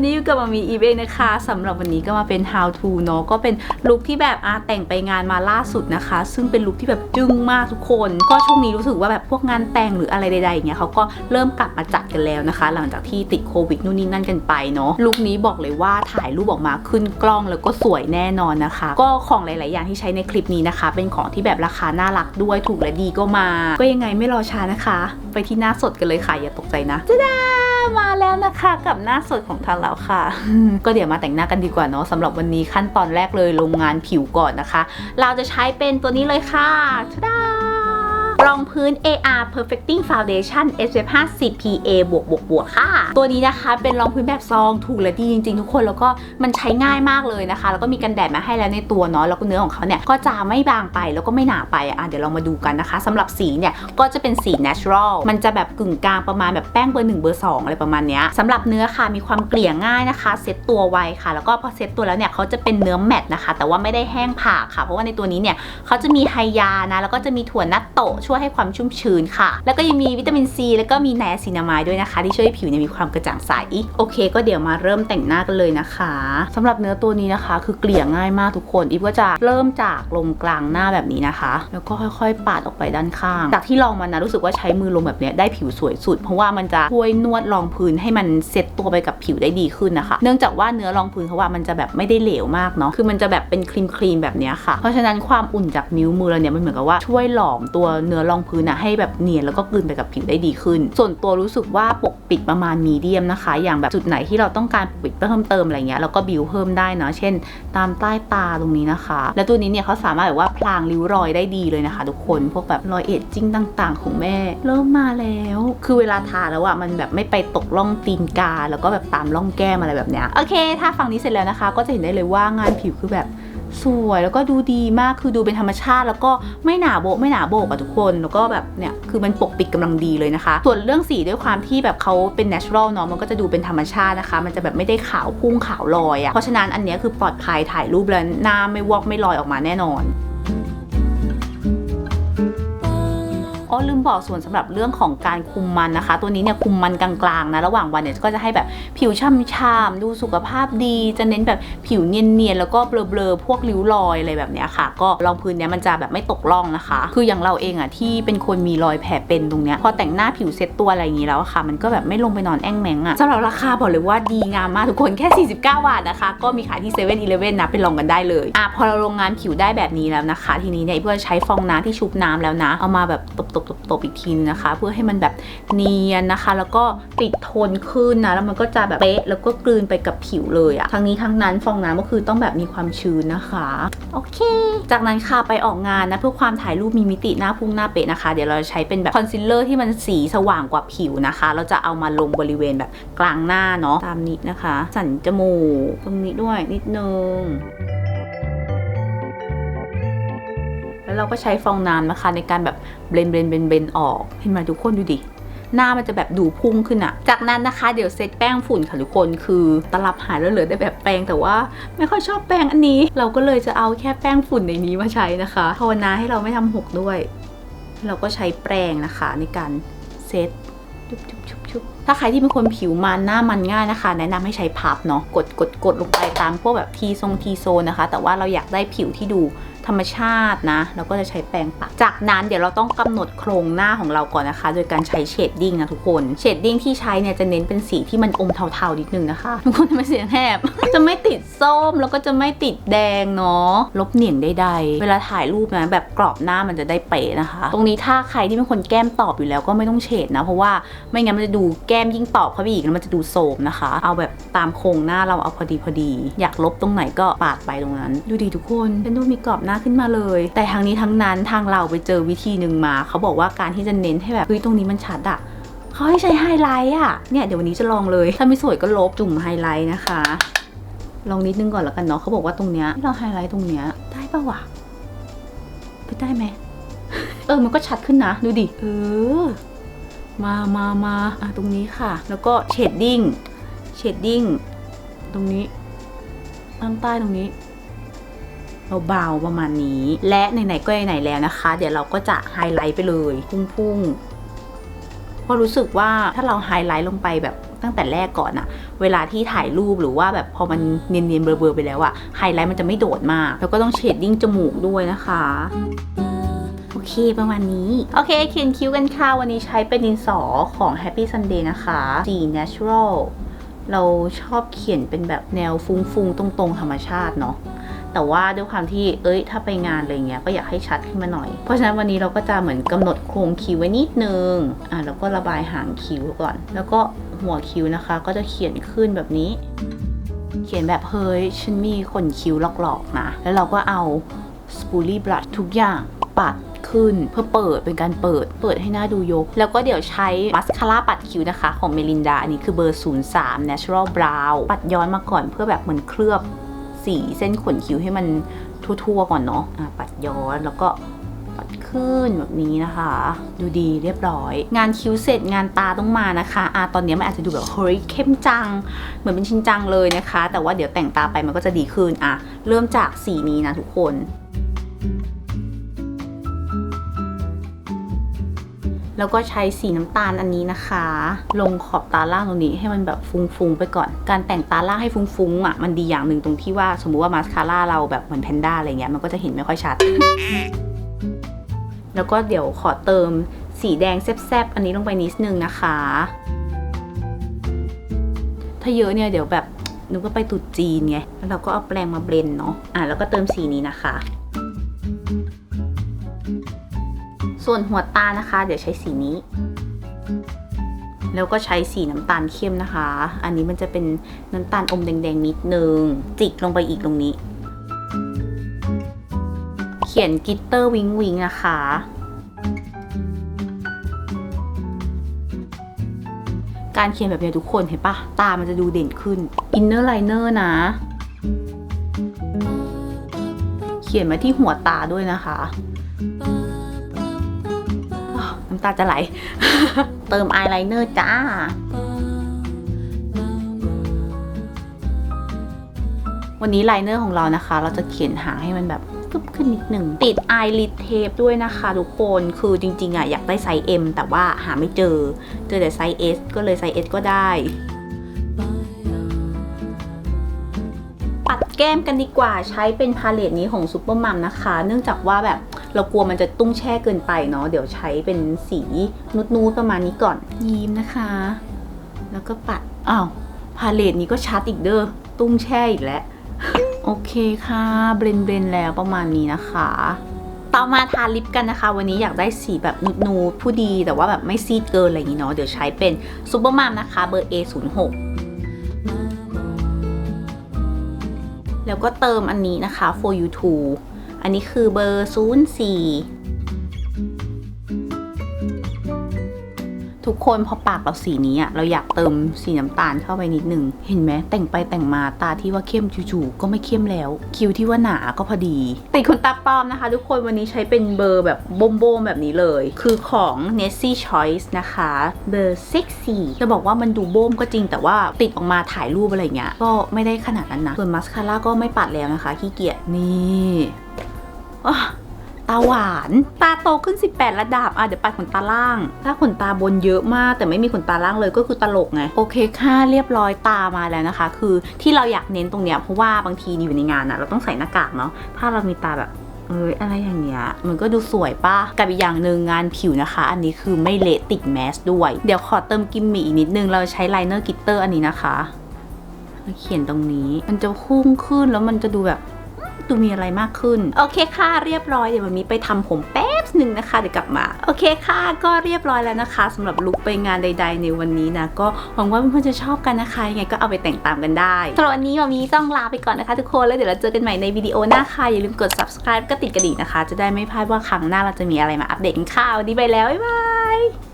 วันนี้อยู่กับมามีอีเองนะคะสำหรับวันนี้ก็มาเป็น how to เนาะก็เป็นลุคที่แบบอาแต่งไปงานมาล่าสุดนะคะ ซึ่งเป็นลุคที่แบบจึ้งมากทุกคน ก็ช่วงนี้รู้สึกว่าแบบพวกงานแต่งหรืออะไรใดๆอย่างเงี้ยเขาก็เริ่มกลับมาจัดกันแล้วนะคะ หลังจากที่ติดโควิดนู่นนี่นั่นกันไปเนาะลุคนี้บอกเลยว่าถ่ายรูปออกมาขึ้นกล้องแล้วก็สวยแน่นอนนะคะ ก็ของหลาย ๆ อย่างที่ใช้ในคลิปนี้นะคะ เป็นของที่แบบราคาน่ารักด้วยถูกและดีก็มา ก็ยังไงไม่รอช้านะคะ ไปที่หน้าสดกันเลยค่ะอย่าตกใจนะจ้าดา มาแล้วนะคะกับหน้าสดของทางเราค่ะ ก็เดี๋ยวมาแต่งหน้ากันดีกว่าเนาะสำหรับวันนี้ขั้นตอนแรกเลยลงงานผิวก่อนนะคะ เราจะใช้เป็นตัวนี้เลยค่ะชดารองพื้น AR Perfecting Foundation SPF 50 PA บวกบวกบวกค่ะ ตัวนี้นะคะเป็นรองพื้นแบบซองถูกและดีจริงๆ ทุกคนแล้วก็มันใช้ง่ายมากเลยนะคะ แล้วก็มีกันแดดมาให้แล้วในตัวเนาะแล้วก็เนื้อของเขาเนี่ยก็จะไม่บางไปแล้วก็ไม่หนาไปอะเดี๋ยวเรามาดูกันนะคะสำหรับสีเนี่ยก็จะเป็นสี natural มันจะแบบกึ่งกลางประมาณแบบแป้งเบอร์หนึ่งเบอร์สองอะไรประมาณเนี้ยสำหรับเนื้อค่ะมีความเกลี่ยง่ายนะคะ เซ็ตตัวไวค่ะ แล้วก็พอเซ็ตตัวแล้วเนี่ยเขาจะเป็นเนื้อแมตต์นะคะ แต่ว่าไม่ได้แห้งผากค่ะ เพราะว่าในตัวนี้เนี่ยเขาจะมีไฮยานะแล้วก็จะมีถั่วนัตโตะช่วยให้ความชุ่มชื้นค่ะ แล้วก็ยังมีวิตามินซีแล้วก็มีไนอาซินามายด้วยนะคะ ที่ช่วยให้ผิวเนี่ยมีความกระจ่างใส โอเค ก็เดี๋ยวมาเริ่มแต่งหน้ากันเลยนะคะสำหรับเนื้อตัวนี้นะคะ คือเกลี่ยง่ายมากทุกคนอีฟก็จะเริ่มจากลงกลางหน้าแบบนี้นะคะ แล้วก็ค่อยๆ ปาดออกไปด้านข้าง จากที่ลองมานะรู้สึกว่าใช้มือลงแบบนี้ได้ผิวสวยสุด เพราะว่ามันจะช่วยนวดรองพื้นให้มันเซ็ตตัวไปกับผิวได้ดีขึ้นนะคะ เนื่องจากว่าเนื้อรองพื้นเขาว่ามันจะแบบไม่ได้เหลวมากเนาะคือมันจะแบบเป็นครีมครีมแบบนี้ค่ะ เพราะฉะนั้นความอุ่นจากนิ้วมือเราเนี่ยมันเหมือนกับว่าช่วยหลอมตัวเนื้อรองพื้นอะให้แบบเนียนแล้วก็กลืนไปกับผิวได้ดีขึ้น ส่วนตัวรู้สึกว่าปกปิดประมาณมีเดียมนะคะ อย่างแบบจุดไหนที่เราต้องการปิดเพิ่มเติมอะไรเงี้ยเราก็บิวเพิ่มได้เนาะเช่น ตามใต้ตาตรงนี้นะคะ แล้วตัวนี้เนี่ยเขาสามารถแบบว่าพลางริ้วรอยได้ดีเลยนะคะ ทุกคนพวกแบบรอยเอจจิ้งต่าง ๆ ของแม่ เริ่มมาแล้ว คือเวลาทาแล้วอะมันแบบไม่ไปตกร่องตีนกา แล้วก็แบบตามร่องแก้มอะไรแบบเนี้ยโอเค ถ้าฝั่งนี้เสร็จแล้วนะคะ ก็จะเห็นได้เลยว่างานผิวคือแบบ สวยแล้วก็ดูดีมากคือดูเป็นธรรมชาติ แล้วก็ไม่หนาโบกไม่หนาโบกอะทุกคน แล้วก็แบบเนี่ยคือมันปกปิดกำลังดีเลยนะคะ ส่วนเรื่องสีด้วยความที่แบบเขาเป็น natural เนาะมันก็จะดูเป็นธรรมชาตินะคะ มันจะแบบไม่ได้ขาวพุ่งขาวลอยอะเพราะฉะนั้นอันเนี้ยคือปลอดภัยถ่ายรูปแล้วหน้าไม่วอกไม่ลอยออกมาแน่นอน อ๋อลืมบอกส่วนสำหรับเรื่องของการคุมมันนะคะ ตัวนี้เนี่ยคุมมันกลางๆนะระหว่างวันเนี่ยก็จะให้แบบผิวช่ำๆดูสุขภาพดี จะเน้นแบบผิวเนียนๆแล้วก็เบลอๆพวกริ้วรอยอะไรแบบเนี้ยค่ะ ก็รองพื้นเนี้ยมันจะแบบไม่ตกร่องนะคะ คืออย่างเราเองอะที่เป็นคนมีรอยแผลเป็นตรงเนี้ยพอแต่งหน้าผิวเซ็ตตัวอะไรอย่างงี้แล้วค่ะ มันก็แบบไม่ลงไปนอนแอ่งแมงอะสำหรับราคาบอกเลยว่าดีงามมากทุกคนแค่ 49 บาทนะคะ ก็มีขายที่เซเว่นอีเลฟเว่นนะไปลองกันได้เลยอะพอเราลงงานผิวได้แบบนี้แล้วนะคะ ทีนี้เนี่ยเพื่อใช้ฟองน้ำที่ชุบน้ำแล้วนะ เอามาแบบตบๆๆๆอีกทีนะคะ เพื่อให้มันแบบเนียนนะคะ แล้วก็ติดทนขึ้นนะแล้วมันก็จะแบบเป๊ะแล้วก็กลืนไปกับผิวเลยอะทั้งนี้ทั้งนั้นฟองน้ำก็คือต้องแบบมีความชื้นนะคะโอเค จากนั้นค่ะไปออกงานนะเพื่อความถ่ายรูปมีมิติหน้าพุ่งหน้าเป๊ะนะคะ เดี๋ยวเราจะใช้เป็นแบบคอนซีลเลอร์ที่มันสีสว่างกว่าผิวนะคะ เราจะเอามาลงบริเวณแบบกลางหน้าเนาะตามนี้นะคะ สันจมูกตรงนี้ด้วยนิดนึง แล้วเราก็ใช้ฟองน้ำนะคะ ในการแบบเบลนเบลนเบนเบนออกเห็นไหมทุกคนดูดิหน้ามันจะแบบดูพุ่งขึ้นอะจากนั้นนะคะเดี๋ยวเซตแป้งฝุ่นค่ะทุกคนคือตลับหายแล้วเหลือได้แบบแป้งแต่ว่าไม่ค่อยชอบแป้งอันนี้ เราก็เลยจะเอาแค่แป้งฝุ่นในนี้มาใช้นะคะภาวนาให้เราไม่ทำหกด้วย เราก็ใช้แปรงนะคะในการเซตชุบชุบชุบชุบถ้าใครที่เป็นคนผิวมันหน้ามันง่ายนะคะ แนะนำให้ใช้พับเนาะกดกดกดลงไปตามพวกแบบทีทรงทีโซนนะคะ แต่ว่าเราอยากได้ผิวที่ดูธรรมชาตินะเราก็จะใช้แปรงปัดจากนั้นเดี๋ยวเราต้องกำหนดโครงหน้าของเราก่อนนะคะ โดยการใช้เชดดิ้งนะทุกคนเชดดิ้งที่ใช้เนี่ยจะเน้นเป็นสีที่มันอมเทาๆนิดนึงนะคะทุกคนทำไม่เสียงแหบจะไม่ติดส้มแล้วก็จะไม่ติดแดงเนาะลบเหนี่ยงได้ๆเวลาถ่ายรูปนะแบบกรอบหน้ามันจะได้เป๊ะนะคะ ตรงนี้ถ้าใครที่เป็นคนแก้มตอบอยู่แล้วก็ไม่ต้องเฉดนะเพราะว่าไม่งั้นมันจะดูแก้มยิ่งตอบเข้าไปอีกแล้วมันจะดูโสมนะคะ เอาแบบตามโครงหน้าเราเอาพอดีพอดี อยากลบตรงไหนก็ปาดไปตรงนั้น ดูดีทุกคนเป็นดูมีกรอบหน้าขึ้นมาเลย แต่ทางนี้ทั้งนั้นทางเราไปเจอวิธีหนึ่งมา เขาบอกว่าการที่จะเน้นให้แบบเฮ้ยตรงนี้มันชัดอะเขาให้ใช้ไฮไลท์อะเนี่ยเดี๋ยววันนี้จะลองเลย ถ้าไม่สวยก็ลบจุ่มไฮไลท์นะคะ ลองนิดนึงก่อนแล้วกันเนาะเขาบอกว่าตรงเนี้ยเราไฮไลท์ตรงเนี้ยได้ปะวะไปได้ไหมเออมันก็ชัดขึ้นนะ ดูดิเออ มามามาอะตรงนี้ค่ะ แล้วก็เชดดิ้งเชดดิ้งตรงนี้ข้างใต้ตรงนี้เบาๆประมาณนี้ และไหนๆก็ไหนๆแล้วนะคะ เดี๋ยวเราก็จะไฮไลท์ไปเลยพุ่งๆเพราะรู้สึกว่าถ้าเราไฮไลท์ลงไปแบบตั้งแต่แรกก่อนอะเวลาที่ถ่ายรูปหรือว่าแบบพอมันเนียนๆเบลอๆไปแล้วอะไฮไลท์มันจะไม่โดดมาก แล้วก็ต้องเชดดิ้งจมูกด้วยนะคะ เค ประมาณนี้ โอเคเขียนคิ้วกันค่ะ วันนี้ใช้เป็นดินสอของ Happy Sunday นะคะสี Natural เราชอบเขียนเป็นแบบแนวฟุ้งๆ ตรงๆ ธรรมชาติเนาะแต่ว่าด้วยความที่ เอ้ย ถ้าไปงานอะไรเงี้ย ก็อยากให้ชัดขึ้นมาหน่อย เพราะฉะนั้นวันนี้เราก็จะเหมือนกำหนดโครงคิ้วไว้นิดนึง อะ แล้วก็ระบายหางคิ้วก่อน แล้วก็หัวคิ้วนะคะ ก็จะเขียนขึ้นแบบนี้ เขียนแบบเฮ้ย ฉันมีขนคิ้วหลอกๆนะ แล้วเราก็เอาสปูลี่บลัชทุกอย่างปัด ขึ้น เพื่อเปิดเป็นการเปิด เปิดให้หน้าดูยก แล้วก็เดี๋ยวใช้มัสคาร่าปัดคิ้วนะคะ ของเมลินดา อันนี้คือเบอร์ 03 Natural Brow ปัดย้อนมาก่อนเพื่อแบบเหมือนเคลือบสีเส้นขนคิ้วให้มันทั่วๆก่อนเนาะะปัดย้อนแล้วก็ปัดขึ้นแบบนี้นะคะ ดูดีเรียบร้อย งานคิ้วเสร็จงานตาต้องมานะคะอะตอนนี้มันอาจจะดูแบบเฮ้ยเข้มจัง เหมือนเป็นชินจังเลยนะคะ แต่ว่าเดี๋ยวแต่งตาไปมันก็จะดีขึ้นอะเริ่มจากสีนี้นะทุกคน แล้วก็ใช้สีน้ำตาลอันนี้นะคะ ลงขอบตาล่างตรงนี้ให้มันแบบฟุ้งๆไปก่อน การแต่งตาล่างให้ฟุ้งๆอะมันดีอย่างหนึ่งตรงที่ว่าสมมุติว่ามาสคาร่าเราแบบเหมือนแพนด้าอะไรเงี้ยมันก็จะเห็นไม่ค่อยชัด แล้วก็เดี๋ยวขอเติมสีแดงแซบๆอันนี้ลงไปนิดนึงนะคะ ถ้าเยอะเนี่ยเดี๋ยวแบบนึกว่าไปตุดจีนไงแล้วเราก็เอาแปรงมาเบลนเนาะอะแล้วก็เติมสีนี้นะคะ ส่วนหัวตานะคะ เดี๋ยวใช้สีนี้ แล้วก็ใช้สีน้ำตาลเข้มนะคะ อันนี้มันจะเป็นน้ำตาลอมแดงๆนิดนึง จิกลงไปอีกตรงนี้ เขียนกิตเตอร์วิงวิงนะคะการเขียนแบบนี้ทุกคนเห็นปะตามันจะดูเด่นขึ้นอินเนอร์ไลเนอร์นะ เขียนมาที่หัวตาด้วยนะคะำตาจะไหล เติมอายไลเนอร์จ้าวันนี้ไลเนอร์ของเรานะคะ เราจะเขียนหางให้มันแบบกึบขึ้นนิดหนึ่ง ติดไอริดเทปด้วยนะคะทุกคนคือจริงๆอะอยากได้ไซส์ M แต่ว่าหาไม่เจอ เจอแต่ไซส์ S ก็เลยไซส์ S ก็ได้ ปัดแก้มกันดีกว่าใช้เป็นพาเลตนี้ของซูเปอร์มัมนะคะ เนื่องจากว่าแบบ เรากลัวมันจะตุ้งแช่เกินไปเนาะเดี๋ยวใช้เป็นสีนูดๆประมาณนี้ก่อนยิ้มนะคะ แล้วก็ปัดอ้าวพาเลตนี้ก็ชัดอีกเด้อตุ้งแช่อีกแล้วโอเคค่ะเบรนเบรนแล้วประมาณนี้นะคะ ต่อมาทาลิปกันนะคะ วันนี้อยากได้สีแบบนูดๆผู้ดีแต่ว่าแบบไม่ซีดเกินอะไรอย่างนี้เนาะเดี๋ยวใช้เป็นซูเปอร์มัมนะคะเบอร์ A06 แล้วก็เติมอันนี้นะคะ for you to อันนี้คือเบอร์ 04 ทุกคนพอปากเราสีนี้อะเราอยากเติมสีน้ำตาลเข้าไปนิดนึง เห็นไหมแต่งไปแต่งมาตาที่ว่าเข้มจู่ๆก็ไม่เข้มแล้ว คิ้วที่ว่าหนาก็พอดี ติดขนตาปลอมนะคะ ทุกคนวันนี้ใช้เป็นเบอร์แบบโบมๆแบบนี้เลย คือของ n e s s i Choice นะคะเบอร์64จะบอกว่ามันดูโบมก็จริงแต่ว่าติดออกมาถ่ายรูปอะไรเงี้ยก็ไม่ได้ขนาดนั้นนะส่วนมัสคาร่าก็ไม่ปัดแล้วนะคะขี้เกียจนี่ ตาหวาน ตาโตขึ้น 18 ระดับ อะ เดี๋ยวปัดขนตาล่าง ถ้าขนตาบนเยอะมาก แต่ไม่มีขนตาล่างเลยก็คือตลกไง โอเคค่ะ เรียบร้อยตามาแล้วนะคะ คือที่เราอยากเน้นตรงเนี้ย เพราะว่าบางทีอยู่ในงานอะเราต้องใส่หน้ากากเนาะ ถ้าเรามีตาแบบเอยอะไรอย่างเงี้ยมันก็ดูสวยป่ะ กับอีกอย่างหนึ่งงานผิวนะคะ อันนี้คือไม่เละติดแมสด้วย เดี๋ยวขอเติมกิมมิอีกนิดนึง เราใช้ไลเนอร์กิตเตอร์อันนี้นะคะเขียนตรงนี้ มันจะพุ่งขึ้นแล้วมันจะดูแบบ ดูมีอะไรมากขึ้น โอเคค่ะ เรียบร้อยเดี๋ยววันนี้ไปทำผมแป๊บหนึ่งนะคะเดี๋ยวกลับมา โอเคค่ะ ก็เรียบร้อยแล้วนะคะสำหรับลุคไปงานใด ๆ ในวันนี้นะ ก็หวังว่าเพื่อนๆจะชอบกันนะคะยังไงก็เอาไปแต่งตามกันได้สำหรับวันนี้วันนี้ต้องลาไปก่อนนะคะ ทุกคนแล้วเดี๋ยวเราเจอกันใหม่ในวิดีโอหน้าค่ะอย่าลืมกด subscribe ก็ติดกระดิ่งนะคะ จะได้ไม่พลาดว่าครั้งหน้าเราจะมีอะไรมาอัปเดตกันค่ะวันนี้ไปแล้วบ๊ายบาย